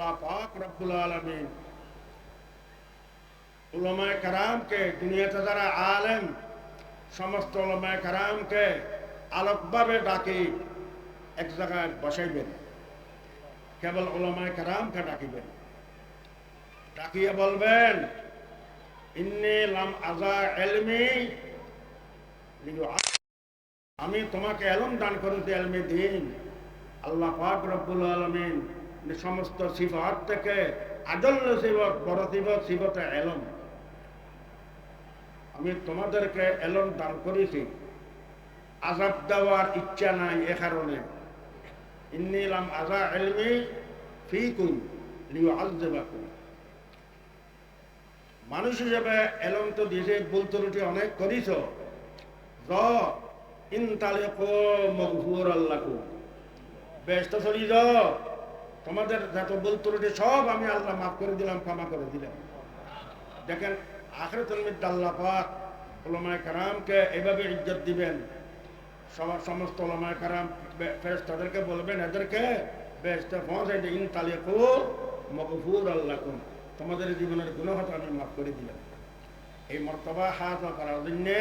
আল্লাহ পাক রব্বুল আলমিন। উলমায় কারামকে, দুনিয়াতে যারা আলেম, সমস্ত ওলামায় কারামকে আলোকভাবে ডাকি, এক জায়গায় বসাইবেন। কেবল ওলামায় কারামকে ডাকিবেন। ডাকিয়ে বলবেন, ইন্নি লাম আজা এলমি আমি তোমাকে এলম দান করেছি, এলমি দিন। আল্লাহ পাক রব্বুল আলমিন সমস্ত সিফাত থেকে আজল্য সিবত বড় সিবত সিবতে এলম। আমি তোমাদেরকে এলম দান করেছি। আজাব দেওয়ার ইচ্ছা নাই এ কারণে। ইন্নিলাম আজা এলমি ফিকুম লিও আজবাকুম মানুষ হিসেবে এলম তো দিয়েছে বলতে রুটি অনেক করিস জ ইনতালে কো মগফুর আল্লাহকু ব্যস্ত চলি য তোমাদের যত বলতে রুটি সব আমি আল্লাহ মাফ করে দিলাম, ক্ষমা করে দিলাম। দেখেন, আখরাতুল মিদ্দা আল্লাহ পাক ওলামায় কারামকে এভাবে ইজ্জত দিবেন। সবার সমস্ত ওলামায় কারাম ফেরেস তাদেরকে বলবেন, এদেরকে বেস্তে পৌঁছে ইন তালিকু মগফুর আল্লাকুম। তোমাদের জীবনের গুণহত আমি মাফ করে দিলাম। এই মর্তবা হাত করার জন্যে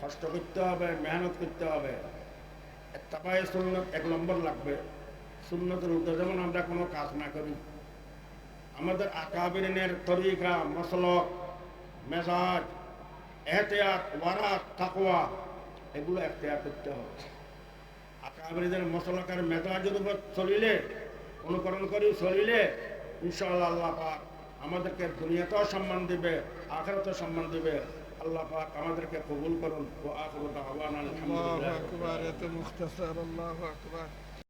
কষ্ট করতে হবে, মেহনত করতে হবে। এক নম্বর লাগবে। সুন্নতের উদ্দেশ্য যেমন আমরা কোনো কাজ না করি, আমাদের আকাবিনের তরিকা মশলক মেজাজ, এহতিয়াত, ওয়ারাত থাকোয়া এগুলো এখতিয়ার করতে হবে। আকাবিনদের মশলকের মেজাজের উপর চলিলে, অনুকরণ করি চলিলে ইনশাল্লাহ আল্লাহ পাক আমাদেরকে দুনিয়াতেও সম্মান দিবে, আখেরাতেও সম্মান দিবে। আল্লাহ পাক আমাদেরকে কবুল করুন। ও আহ্বান আলহামদুলিল্লাহ। আকবার, এত মুখতাসার, আল্লাহু আকবার।